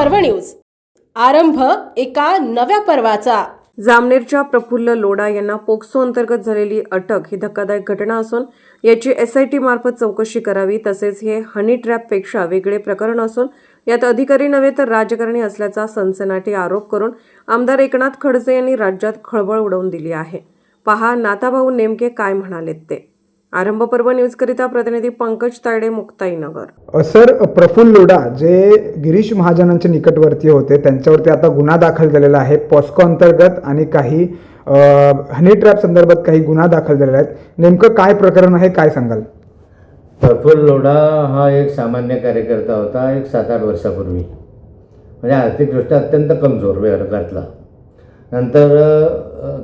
पर्व न्यूज. आरंभ एका नव्या पर्वाचा. जामनेरच्या प्रफुल्ल लोढा यांना पोक्सो अंतर्गत झालेली अटक ही धक्कादायक घटना असून याची एस आय टी मार्फत चौकशी करावी तसेच हे हनी ट्रॅपपेक्षा वेगळे प्रकरण असून यात अधिकारी नव्हे तर राजकारणी असल्याचा सनसनाटी आरोप करून आमदार एकनाथ खडसे यांनी राज्यात खळबळ उडवून दिली आहे. पहा नाताभाऊ नेमके काय म्हणालेत ते. आरंभ पर्व न्यूजकरिता प्रतिनिधी पंकज तायडे मुक्ताईनगर सर प्रफुल्ल लोढा जे गिरीश महाजनांच्या निकटवर्ती होते त्यांच्यावरती आता गुन्हा दाखल झालेला आहे. पॉस्को अंतर्गत आणि काही हनी ट्रॅप संदर्भात काही गुन्हा दाखल झालेला आहेत नेमकं काय प्रकरण आहे काय सांगाल? प्रफुल्ल लोढा हा एक सामान्य कार्यकर्ता होता एक सात आठ वर्षापूर्वी. म्हणजे आर्थिकदृष्ट्या अत्यंत कमजोर वर्गातला नंतर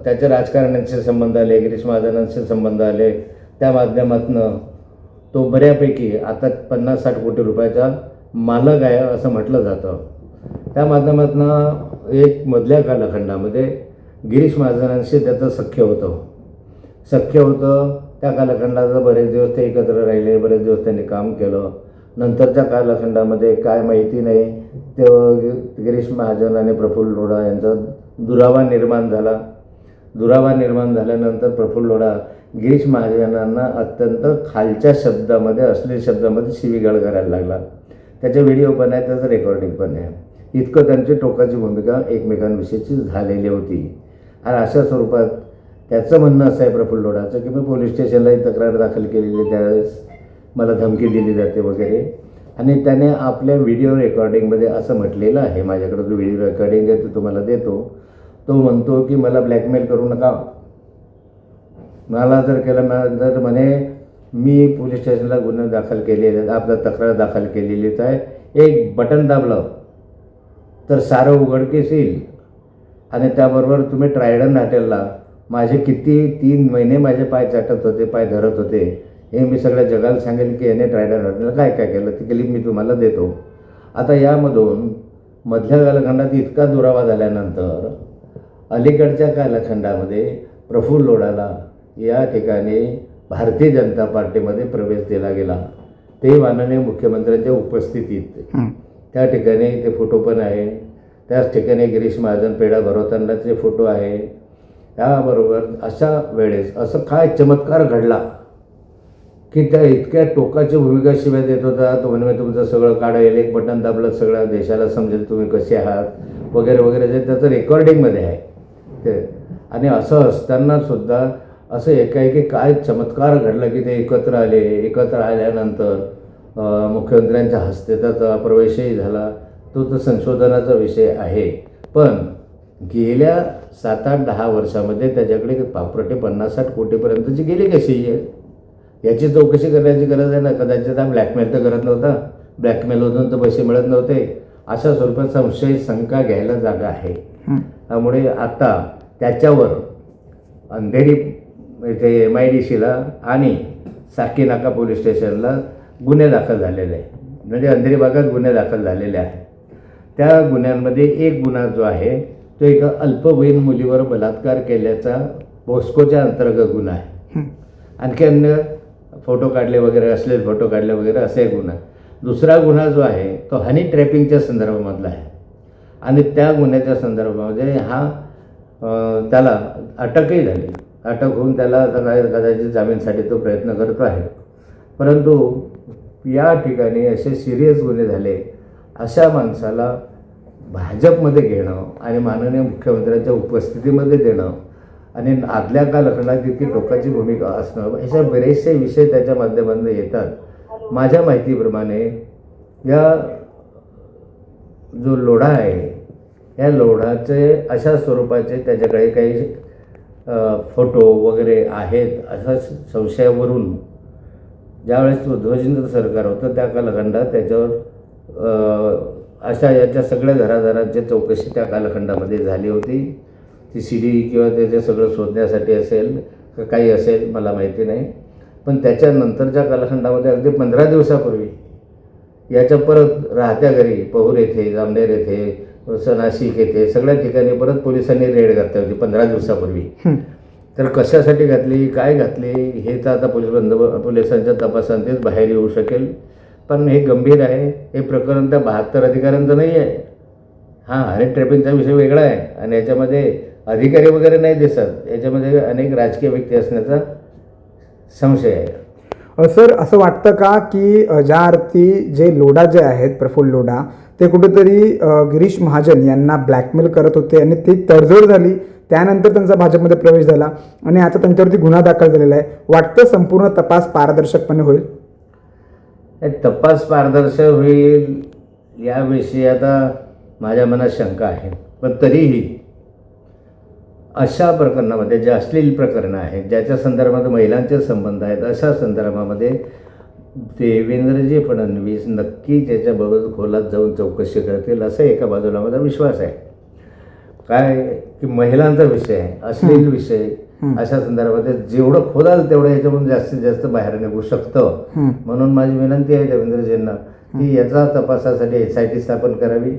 त्याचे राजकारण्यांचे संबंध आले गिरीश महाजनांचे संबंध आले त्या माध्यमातनं तो बऱ्यापैकी आता पन्नास साठ कोटी रुपयाचा मालक आहे असं म्हटलं जातं. त्या माध्यमातनं एक मधल्या कालखंडामध्ये गिरीश महाजनांशी त्याचं सख्य होतं. सख्य होतं त्या कालखंडाचं बरेच दिवस ते एकत्र राहिले बरेच दिवस त्यांनी काम केलं. नंतरच्या कालखंडामध्ये काय माहिती नाही ते गिरीश महाजन आणि प्रफुल्ल लोढा यांचा दुरावा निर्माण झाला. दुरावा निर्माण झाल्यानंतर प्रफुल्ल लोढा गिरीश महाजनांना अत्यंत खालच्या शब्दामध्ये असलेल्या शब्दामध्ये शिवीगाळ करायला लागला. त्याचे व्हिडिओ पण आहे त्याचं रेकॉर्डिंग पण आहे. इतकं त्यांची टोकाची भूमिका एकमेकांविषयीची झालेली होती. आणि अशा स्वरूपात त्याचं म्हणणं असं आहे प्रफुल्ल लोढाचं की मी पोलीस स्टेशनलाही तक्रार दाखल केलेली आहे त्यावेळेस मला धमकी दिली जाते वगैरे. आणि त्याने आपल्या व्हिडिओ रेकॉर्डिंगमध्ये असं म्हटलेलं आहे माझ्याकडे जो व्हिडिओ रेकॉर्डिंग आहे तो तुम्हाला देतो. तो म्हणतो की मला ब्लॅकमेल करू नका. मला जर केलं मला जर म्हणे मी पोलीस स्टेशनला गुन्हे दाखल केलेले आपलं तक्रार दाखल केलेलीच आहे. एक बटन दाबलं तर सारं उघडकीस येईल. आणि त्याबरोबर तुम्ही ट्रायडन हॉटेलला माझे किती तीन महिने माझे पाय चाटत होते पाय धरत होते. हे मी सगळ्या जगाला सांगेन की याने ट्रायडन हॉटेलला काय काय केलं? ती क्लिप मी तुम्हाला देतो. आता यामधून मधल्या कालखंडात इतका दुरावा झाल्यानंतर अलीकडच्या कालखंडामध्ये प्रफुल्ल लोढाला या ठिकाणी भारतीय जनता पार्टीमध्ये प्रवेश दिला गेला. ते माननीय मुख्यमंत्र्यांच्या उपस्थितीत. त्या ठिकाणी ते फोटो पण आहे. त्याच ठिकाणी गिरीश महाजन पेढा भरवतानाचे फोटो आहे. त्याबरोबर अशा वेळेस असं काय चमत्कार घडला? की त्या इतक्या टोकाची भूमिका शिवाय देत होता. तो म्हणे मी तुमचं सगळं काढेल एक बटन दाबलं सगळ्या देशाला समजेल तुम्ही कसे आहात वगैरे वगैरे. जे त्याचं रेकॉर्डिंगमध्ये आहे. ते. आणि असं असताना सुद्धा असं एकाएकी काय चमत्कार घडला की ते एकत्र आले? एकत्र आल्यानंतर मुख्यमंत्र्यांच्या हस्ते त्याचा प्रवेशही झाला. तो तर संशोधनाचा विषय आहे. पण गेल्या सात आठ दहा वर्षामध्ये त्याच्याकडे पापरटे पन्नास साठ कोटीपर्यंतची गेली कशी? आहे याची चौकशी करण्याची गरज आहे ना? कदाचित हा ब्लॅकमेल तर करत नव्हता. ब्लॅकमेलमधून तर पैसे मिळत नव्हते. अशा स्वरूपात संशय शंका घ्यायला जागा आहे. त्यामुळे आता त्याच्यावर अंधेरी इथे एम आय डी सीला आणि साकीनाका पोलीस स्टेशनला गुन्हे दाखल झालेले आहे म्हणजे अंधेरी भागात गुन्हे दाखल झालेले आहेत. त्या गुन्ह्यांमध्ये एक गुन्हा जो आहे तो एका अल्पवयीन मुलीवर बलात्कार केल्याचा पोस्कोच्या अंतर्गत गुन्हा आहे. आणखी अन्य फोटो काढले वगैरे असलेले फोटो काढले वगैरे असा एक गुन्हा दुसरा गुन्हा जो आहे तो हनी ट्रॅपिंगच्या संदर्भामधला आहे. आणि त्या गुन्ह्याच्या संदर्भामध्ये हा त्याला अटकही झाली. अटक होऊन त्याला आता कदाचित जामीनसाठी तो प्रयत्न करतो आहे. परंतु या ठिकाणी असे सिरियस गुन्हे झाले अशा माणसाला भाजपमध्ये घेणं आणि माननीय मुख्यमंत्र्यांच्या उपस्थितीमध्ये देणं आणि आदल्या कालखंडात इतकी टोकाची भूमिका असणं अशा बरेचसे विषय त्याच्या माध्यमातून येतात. माझ्या माहितीप्रमाणे या जो लोढा आहे या लोढाचे अशा स्वरूपाचे त्याच्याकडे काही फोटो वगैरे आहेत अशा संशयावरून ज्यावेळेस ध्वजेंद्र सरकार होतं त्या कालखंडात त्याच्यावर अशा याच्या सगळ्या घराघरांची चौकशी त्या कालखंडामध्ये झाली होती ती सी डी किंवा त्याचे सगळं शोधण्यासाठी असेल का काही असेल मला माहिती नाही. पण त्याच्यानंतरच्या कालखंडामध्ये अगदी पंधरा दिवसापूर्वी याच्या परत राहत्या घरी पहूर येथे जामनेर येथे नाशिक येथे सगळ्या ठिकाणी परत पोलिसांनी रेड घातली होती पंधरा दिवसापूर्वी. तर कशासाठी घातली काय घातली हे तर आता पोलीस बंद पोलिसांच्या तपासांतेच बाहेर येऊ शकेल. पण हे गंभीर आहे हे प्रकरण त्या बहात्तर अधिकाऱ्यांचं नाही आहे. हां हनी ट्रॅपिंगचा विषय वेगळा आहे. आणि याच्यामध्ये अधिकारी वगैरे नाही दिसत. याच्यामध्ये अनेक राजकीय व्यक्ती असण्याचा संशय आहे. सर असं वाटतं का की ज्या अर्थी जे लोढा जे आहेत प्रफुल्ल लोढा ते कुठेतरी गिरीश महाजन यांना ब्लॅकमेल करत होते आणि ती तडजोड झाली. त्यानंतर त्यांचा भाजपमध्ये प्रवेश झाला आणि आता त्यांच्यावरती गुन्हा दाखल झालेला आहे. वाटतं संपूर्ण तपास पारदर्शकपणे होईल? हे तपास पारदर्शक होईल याविषयी आता माझ्या मनात शंका आहे. पण तरीही अशा प्रकरणामध्ये जे अश्लील प्रकरणं आहेत ज्याच्या संदर्भात महिलांचे संबंध आहेत अशा संदर्भामध्ये देवेंद्रजी फडणवीस नक्की त्याच्याबरोबर खोलात जाऊन चौकशी करतील असं एका बाजूला माझा विश्वास आहे. काय की महिलांचा विषय आहे अश्लील विषय अशा संदर्भात जेवढं खोलाल तेवढं याच्यामधून जास्तीत जास्त बाहेर निघू शकतं. म्हणून माझी विनंती आहे देवेंद्रजींना की याचा तपासासाठी एस आय टी स्थापन करावी.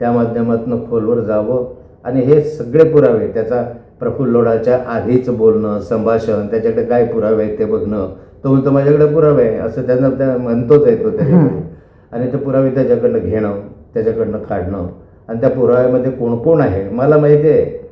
त्या माध्यमातून खोलवर जावं. आणि हे सगळे पुरावे त्याचा प्रफुल्ल लोढाच्या आधीच बोलणं संभाषण त्याच्याकडे काय पुरावे आहेत ते बघणं तो म्हणतो माझ्याकडे पुरावे आहे. असं त्यांना त्या म्हणतोच आहे तो त्याच्याकडे. आणि ते पुरावे त्याच्याकडनं घेणं त्याच्याकडनं काढणं. आणि त्या पुराव्यामध्ये कोण कोण आहे? मला माहिती आहे.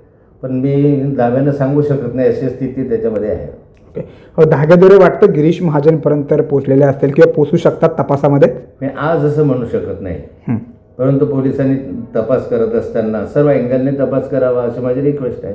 पण मी दाव्यानं सांगू शकत नाही अशी स्थिती त्याच्यामध्ये आहे. ओके. अ, धागेदोरे वाटतं गिरीश महाजनपर्यंत तर पोचलेले असतील किंवा पोचू शकतात तपासामध्ये? मी आज असं म्हणू शकत नाही. हं. परंतु पोलिसांनी तपास करत असताना सर्व अँगलने तपास करावा अशी माझी रिक्वेस्ट आहे.